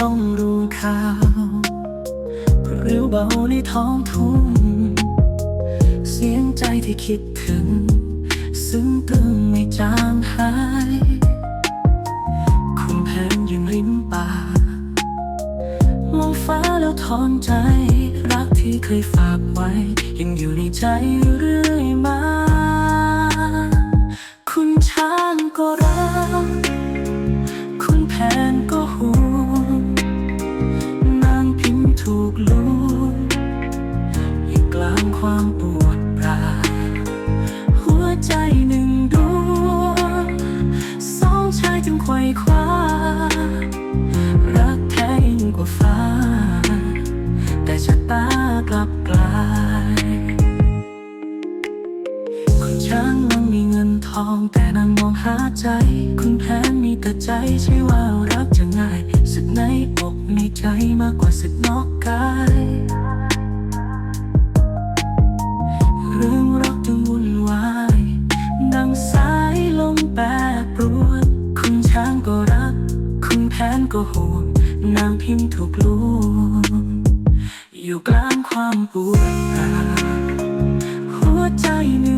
ต้องรู้ข่าวเรียวเบาในท้องทุ่ง เสียงใจที่คิดถึง ซึ่งตึงไม่จางหายคุณแผนยืนริมป่ามองฟ้าแล้วถอนใจ รักที่เคยฝากไว้ ยังอยู่ในใจเรื่อยมา ไขว่คว้า รักแท้ยิ่งกว่าฟ้า แต่ชะตากลับกลายคุณช้างมันมีเงินทองแต่นางมองหาใจ คุณแพ้มีแต่ใจใช่ว่ารักจะง่ายสึกในอกในใจมากกว่าสึกนอกกาย ก็ห่วงนางพิมพ์ถูกลวงอยู่กลางความปวดหัวใจหนึ่งด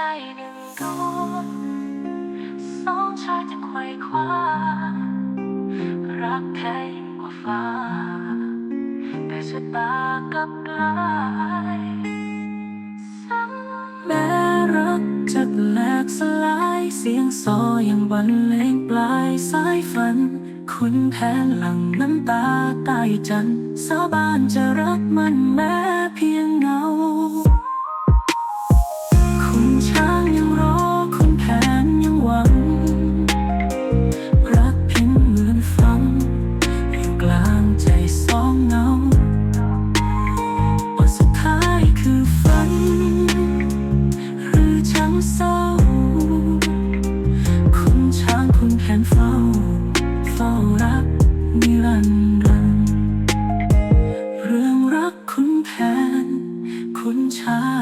ใจหนึ่งดวงสองชายจึงไขว่คว้า รักแท้ยิ่งกว่าฟ้า แต่ชะตากลับกลายซ้ำแม้รักจะแหลกสลายเสียงซอยังบรรเลงปลายสายฝัน คุณแผนหลังน้ำตาใต้จันทร์สาบานจะรักมันแม้เพียงางใจสองเงาบทสุดท้ายคือฝัน หรือช่างเศร้า คุณช้างคุณแขนเฝ้า เฝ้ารักนิรันดร์เรื่องรักคุณแผนคุณช้าง